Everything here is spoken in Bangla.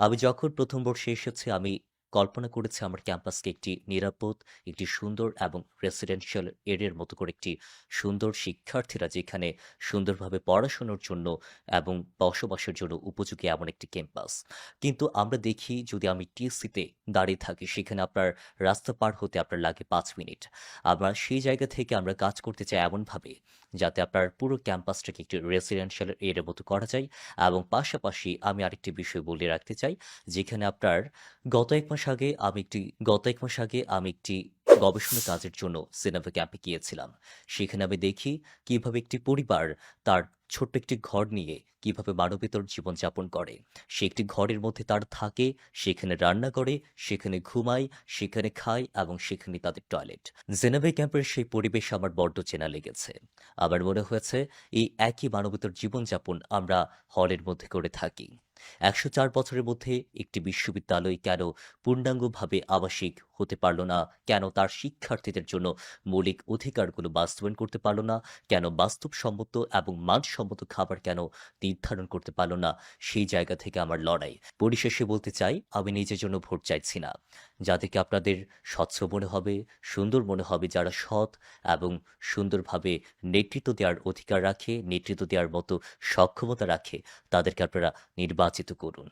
আমি যখন ১ম বর্ষে এসেছি আমি কল্পনা করেছে আমার ক্যাম্পাসকে একটি নিরাপদ, একটি সুন্দর এবং রেসিডেন্সিয়াল এরিয়ার মতো করে একটি সুন্দর শিক্ষার্থীরা যেখানে সুন্দরভাবে পড়াশোনার জন্য এবং বসবাসের জন্য উপযোগী এমন একটি ক্যাম্পাস। কিন্তু আমরা দেখি যদি আমি টিএসসিতে দাঁড়িয়ে থাকি সেখানে আপনার রাস্তা পার হতে আপনার লাগে পাঁচ মিনিট। আবার সেই জায়গা থেকে আমরা কাজ করতে চাই এমনভাবে যাতে আপনার পুরো ক্যাম্পাসটাকে একটি রেসিডেন্সিয়াল এরিয়ার মতো করা যায় এবং পাশাপাশি আমি আরেকটি বিষয় বলে রাখতে চাই যেখানে আপনার গত ১ মাস আগে আমি একটি গত এক মাস আগে আমি একটি গবেষণা কাজের জন্য সিনেভা ক্যাম্পে গিয়েছিলাম। সেখানে আমি দেখি কীভাবে একটি পরিবার তার ছোট্ট একটি ঘর নিয়ে কীভাবে মানবেতর জীবনযাপন করে। সে একটি ঘরের মধ্যে তার থাকে, সেখানে রান্না করে, সেখানে ঘুমায়, সেখানে খায় এবং সেখানে তাদের টয়লেট। জেনেভা ক্যাম্পের সেই পরিবেশ আমার বড্ড চেনা লেগেছে। আমার মনে হয়েছে এই একই মানবেতর জীবনযাপন আমরা হলের মধ্যে করে থাকি। ১০৪ বছরের মধ্যে একটি বিশ্ববিদ্যালয় কেন পূর্ণাঙ্গভাবে আবাসিক হতে পারল না? কেন তার শিক্ষার্থীদের জন্য মৌলিক অধিকারগুলো বাস্তবায়ন করতে পারল না? কেন বাস্তবসম্মত এবং মানসম্মত খাবার কেন নির্ধারণ করতে পারল না? সেই জায়গা থেকে আমার লড়াই। পরিশেষে বলতে চাই আমি নিজের জন্য ভোট চাইছি না। যাদেরকে আপনাদের স্বচ্ছ মনে হবে, সুন্দর মনে হবে যারা সৎ এবং সুন্দরভাবে নেতৃত্ব দেওয়ার অধিকার রাখে, নেতৃত্ব দেওয়ার মতো সক্ষমতা রাখে তাদেরকে আপনারা নির্বাচিত করুন।